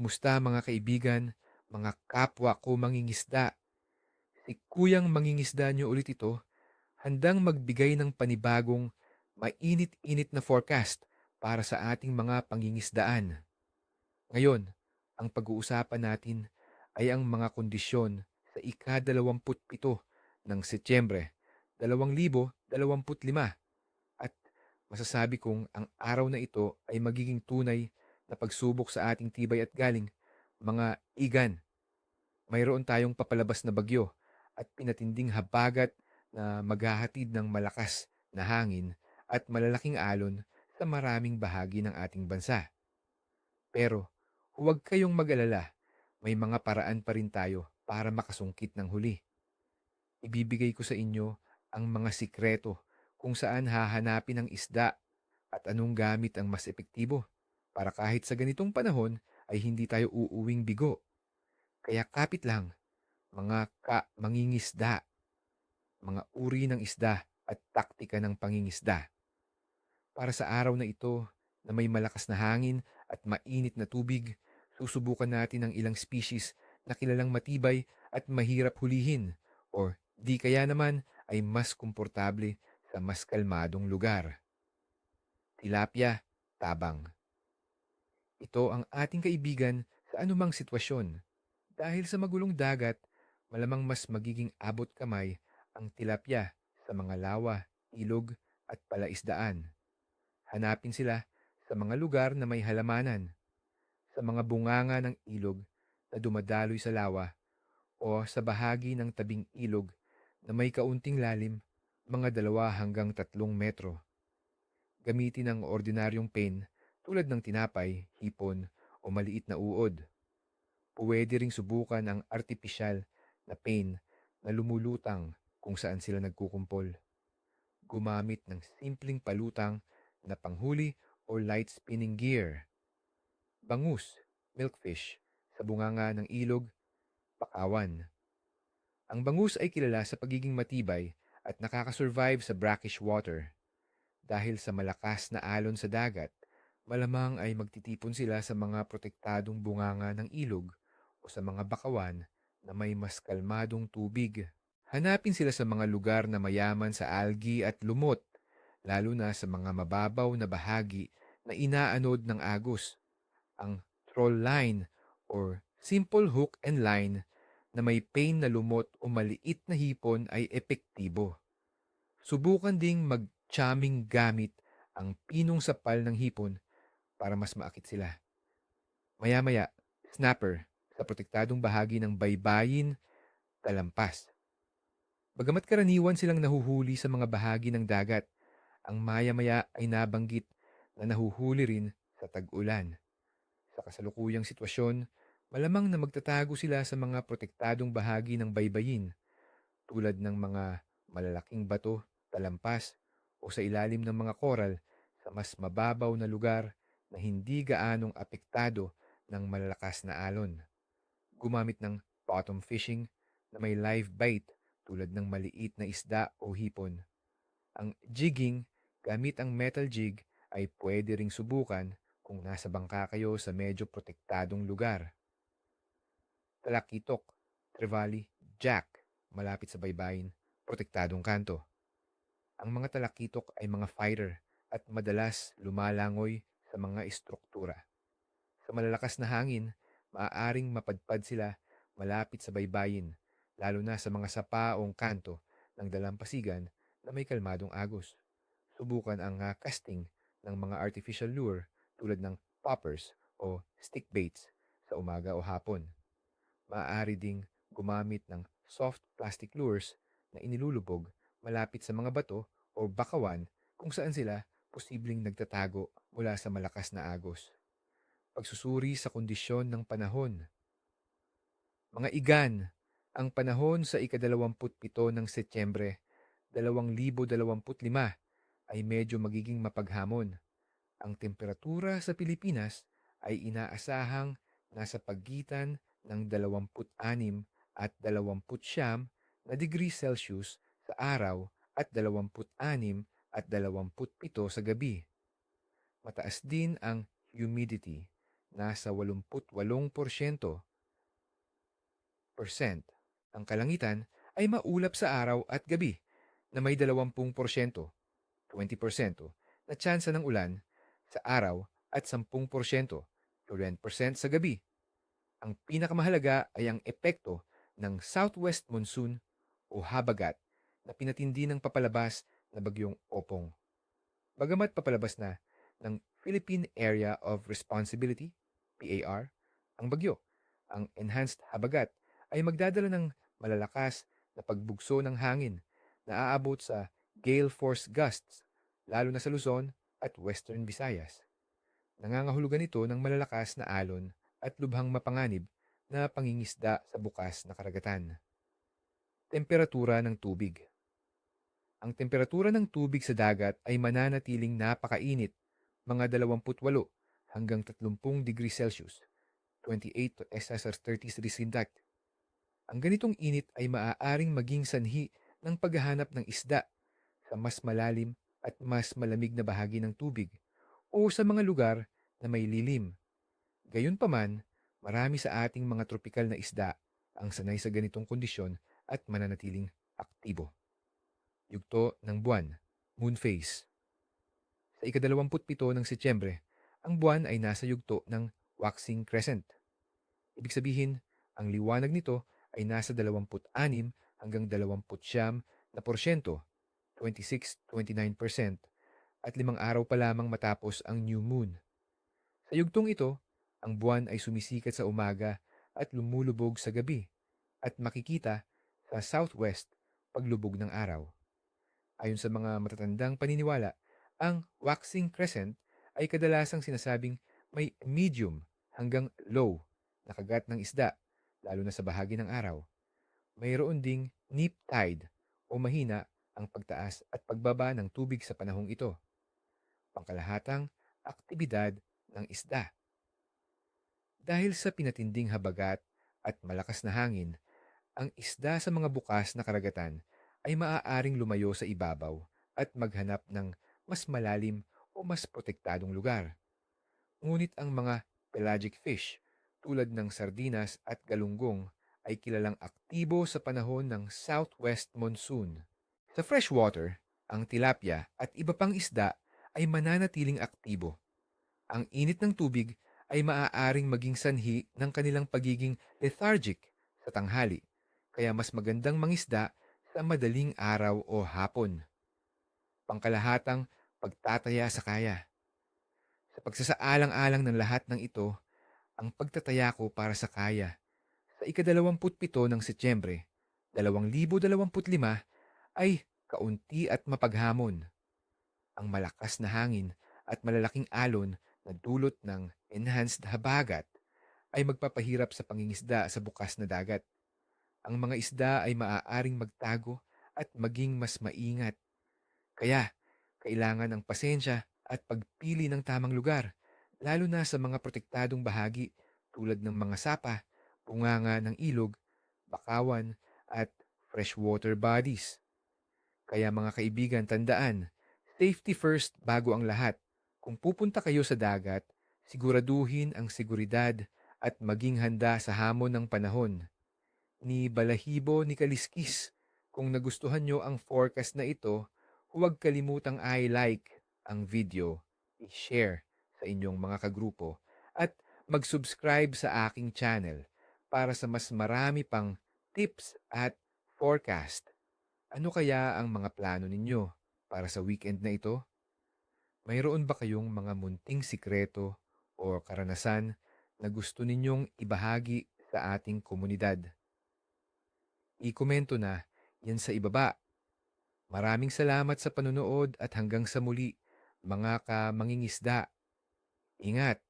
Kumusta mga kaibigan, mga kapwa ko mangingisda? Si Kuyang mangingisda niyo ulit ito, handang magbigay ng panibagong, mainit-init na forecast para sa ating mga pangingisdaan. Ngayon, ang pag-uusapan natin ay ang mga kondisyon sa ika-27 ng Setyembre 2025 at masasabi kong ang araw na ito ay magiging tunay na pagsubok sa ating tibay at galing, mga igan. Mayroon tayong papalabas na bagyo at pinatinding habagat na maghahatid ng malakas na hangin at malalaking alon sa maraming bahagi ng ating bansa. Pero huwag kayong mag-alala, may mga paraan pa rin tayo para makasungkit ng huli. Ibibigay ko sa inyo ang mga sikreto kung saan hahanapin ang isda at anong gamit ang mas epektibo para kahit sa ganitong panahon ay hindi tayo uuwing bigo. Kaya kapit lang, mga ka mangingisda, mga uri ng isda at taktika ng pangingisda. Para sa araw na ito na may malakas na hangin at mainit na tubig, susubukan natin ang ilang species na kilalang matibay at mahirap hulihin or di kaya naman ay mas komportable sa mas kalmadong lugar. Tilapia, tabang. Ito ang ating kaibigan sa anumang sitwasyon. Dahil sa magulong dagat, malamang mas magiging abot kamay ang tilapia sa mga lawa, ilog at palaisdaan. Hanapin sila sa mga lugar na may halamanan, sa mga bunganga ng ilog na dumadaloy sa lawa o sa bahagi ng tabing ilog na may kaunting lalim, mga dalawa hanggang tatlong metro. Gamitin ang ordinaryong pen tulad ng tinapay, hipon o maliit na uod. Pwede ring subukan ang artipisyal na pen na lumulutang kung saan sila nagkukumpol. Gumamit ng simpleng palutang na panghuli o light spinning gear. Bangus, milkfish, sa bunganga ng ilog, pakawan. Ang bangus ay kilala sa pagiging matibay at nakakasurvive sa brackish water. Dahil sa malakas na alon sa dagat, malamang ay magtitipon sila sa mga protektadong bunganga ng ilog o sa mga bakawan na may mas kalmadong tubig. Hanapin sila sa mga lugar na mayaman sa algae at lumot, lalo na sa mga mababaw na bahagi na inaanod ng agos. Ang troll line or simple hook and line na may pain na lumot o maliit na hipon ay epektibo. Subukan ding mag-chamming gamit ang pinong sapal ng hipon para mas maakit sila. Maya-maya, snapper sa protektadong bahagi ng baybayin, talampas. Bagamat karaniwan silang nahuhuli sa mga bahagi ng dagat, ang maya-maya ay nabanggit na nahuhuli rin sa tag-ulan. Sa kasalukuyang sitwasyon, malamang na magtatago sila sa mga protektadong bahagi ng baybayin, tulad ng mga malalaking bato, talampas, o sa ilalim ng mga koral sa mas mababaw na lugar na hindi gaanong apektado ng malalakas na alon. Gumamit ng bottom fishing na may live bait tulad ng maliit na isda o hipon. Ang jigging gamit ang metal jig ay pwede ring subukan kung nasa bangka kayo sa medyo protektadong lugar. Talakitok, trevally, jack, malapit sa baybayin, protektadong kanto. Ang mga talakitok ay mga fighter at madalas lumalangoy sa mga istruktura. Sa malalakas na hangin, maaaring mapadpad sila malapit sa baybayin, lalo na sa mga sapaong kanto ng dalampasigan na may kalmadong agos. Subukan ang uh, casting ng mga artificial lure tulad ng poppers o stick baits sa umaga o hapon. Maaari ding gumamit ng soft plastic lures na inilulubog malapit sa mga bato o bakawan kung saan sila posibleng nagtatago mula sa malakas na agos. Pagsusuri sa kondisyon ng panahon. Mga igan, ang panahon sa ikadalawamputpito ng Setyembre 2025 ay medyo magiging mapaghamon. Ang temperatura sa Pilipinas ay inaasahang nasa pagitan ng 26 at 29 na degree Celsius sa araw at 26 at 27 sa gabi. Mataas din ang humidity nasa 88%. Percent. Ang kalangitan ay maulap sa araw at gabi na may 20%, 20% na tsansa ng ulan sa araw at 10%, 11% sa gabi. Ang pinakamahalaga ay ang epekto ng southwest monsoon o habagat na pinatindi ng papalabas na bagyong Opong. Bagamat papalabas na ng Philippine Area of Responsibility, PAR, ang bagyo, ang enhanced habagat ay magdadala ng malalakas na pagbugso ng hangin na aabot sa gale force gusts, lalo na sa Luzon at Western Visayas. Nangangahulugan ito ng malalakas na alon at lubhang mapanganib na pangingisda sa bukas na karagatan. Temperatura ng tubig Ang temperatura ng tubig sa dagat ay mananatiling napakainit, mga 28 hanggang 30 degrees Celsius, 28 to SSR 30 degrees Centigrade. Ang ganitong init ay maaaring maging sanhi ng paghahanap ng isda sa mas malalim at mas malamig na bahagi ng tubig o sa mga lugar na may lilim. Gayunpaman, marami sa ating mga tropikal na isda ang sanay sa ganitong kondisyon at mananatiling aktibo. Yugto ng buwan, moon phase. Sa ikadalawamputpito ng Setyembre, ang buwan ay nasa yugto ng waxing crescent. Ibig sabihin, ang liwanag nito ay nasa 26 hanggang 29 na porsyento, 26-29%, at limang araw pa lamang matapos ang new moon. Sa yugtong ito, ang buwan ay sumisikat sa umaga at lumulubog sa gabi at makikita sa southwest paglubog ng araw. Ayon sa mga matatandang paniniwala, ang waxing crescent ay kadalasang sinasabing may medium hanggang low na kagat ng isda, lalo na sa bahagi ng araw. Mayroon ding neap tide o mahina ang pagtaas at pagbaba ng tubig sa panahong ito. Pangkalahatang aktibidad ng isda. Dahil sa pinatinding habagat at malakas na hangin, ang isda sa mga bukas na karagatan ay maaaring lumayo sa ibabaw at maghanap ng mas malalim o mas protektadong lugar. Ngunit ang mga pelagic fish tulad ng sardinas at galunggong ay kilalang aktibo sa panahon ng southwest monsoon. Sa freshwater, ang tilapia at iba pang isda ay mananatiling aktibo. Ang init ng tubig ay maaaring maging sanhi ng kanilang pagiging lethargic sa tanghali, kaya mas magandang mangisda sa madaling araw o hapon. Pangkalahatang pagtataya sa kaya. Sa pagsasaalang-alang ng lahat ng ito, ang pagtataya ko para sa kaya sa ikadalawamputpito ng Setyembre, 2025 ay kaunti at mapaghamon. Ang malakas na hangin at malalaking alon na dulot ng enhanced habagat ay magpapahirap sa pangingisda sa bukas na dagat. Ang mga isda ay maaaring magtago at maging mas maingat. Kaya, kailangan ng pasensya at pagpili ng tamang lugar, lalo na sa mga protektadong bahagi tulad ng mga sapa, bunganga ng ilog, bakawan, at freshwater bodies. Kaya mga kaibigan, tandaan, safety first bago ang lahat. Kung pupunta kayo sa dagat, siguraduhin ang seguridad at maging handa sa hamon ng panahon. Ni Balahibo ni Kaliskis, kung nagustuhan nyo ang forecast na ito, huwag kalimutang i-like ang video, i-share sa inyong mga kagrupo, at mag-subscribe sa aking channel para sa mas marami pang tips at forecast. Ano kaya ang mga plano ninyo para sa weekend na ito? Mayroon ba kayong mga munting sikreto o karanasan na gusto ninyong ibahagi sa ating komunidad? I-komento na yan sa ibaba. Maraming salamat sa panonood at hanggang sa muli mga ka mangingisda. Ingat!